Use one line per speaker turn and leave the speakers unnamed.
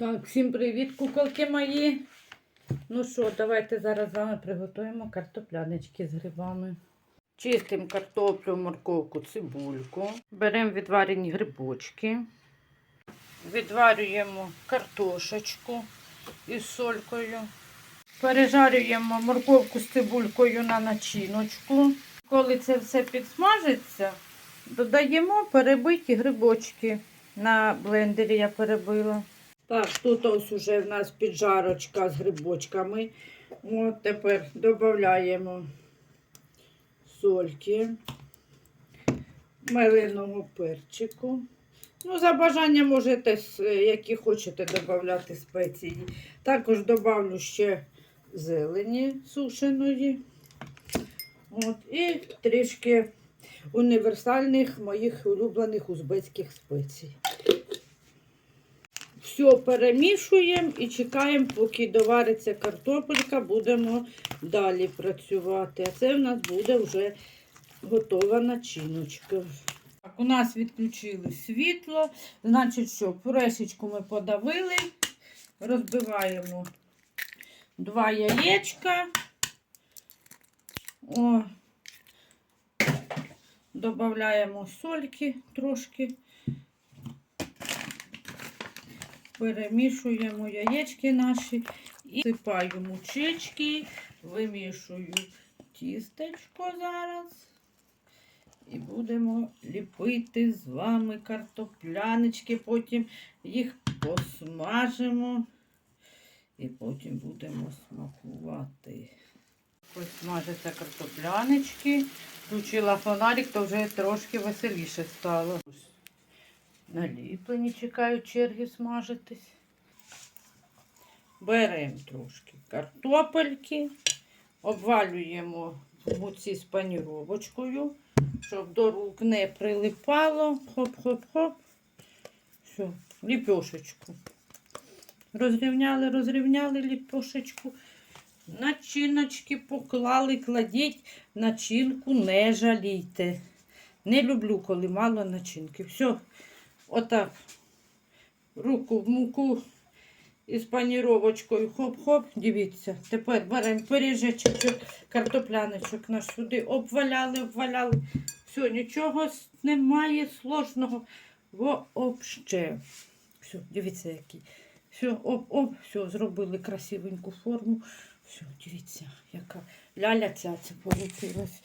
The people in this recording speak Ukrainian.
Так, всім привіт, куколки мої. Ну що, давайте зараз з вами приготуємо картоплянички з грибами. Чистимо картоплю, морковку, цибульку. Беремо відварені грибочки. Відварюємо картошечку із солькою. Пережарюємо морковку з цибулькою на начиночку. Коли це все підсмажиться, додаємо перебиті грибочки. На блендері я перебила. Так, тут ось уже в нас піджарочка з грибочками. От тепер додаємо сольки, меленого перчику. Ну, за бажанням можете, які хочете додати спеції. Також додавлю ще зелені сушеної. От, і трішки універсальних моїх улюблених узбецьких спецій. Все перемішуємо і чекаємо, поки довариться картопелька, будемо далі працювати. А це в нас буде вже готова начиночка. Так, у нас відключили світло. Значить, що пюрешечку ми подавили, розбиваємо два яєчка. О, додаємо сольки трошки. Перемішуємо яєчки наші і сипаю мучечки, вимішую тістечко зараз. І будемо ліпити з вами картоплянички, потім їх посмажимо і потім будемо смакувати. Ось смажаться картоплянички. Включила фонарик, то вже трошки веселіше стало. Наліплені, чекають черги смажитись. Беремо трошки картопельки, обвалюємо в муці з паніровочкою, щоб до рук не прилипало. Хоп-хоп-хоп. Все, ліпешечку. Розрівняли, розрівняли ліпешечку. Начиночки поклали, кладіть начинку, не жалійте. Не люблю, коли мало начинки. Все, отак. Руку в муку із паніровочкою. Хоп-хоп, дивіться. Тепер беремо пиріжечок, картопляничок наш сюди. Обваляли, обваляли. Все, нічого немає сложного вообще. Все, дивіться, який. Все, оп-оп, все, зробили красивеньку форму. Все, дивіться, яка ляля ця це получилась.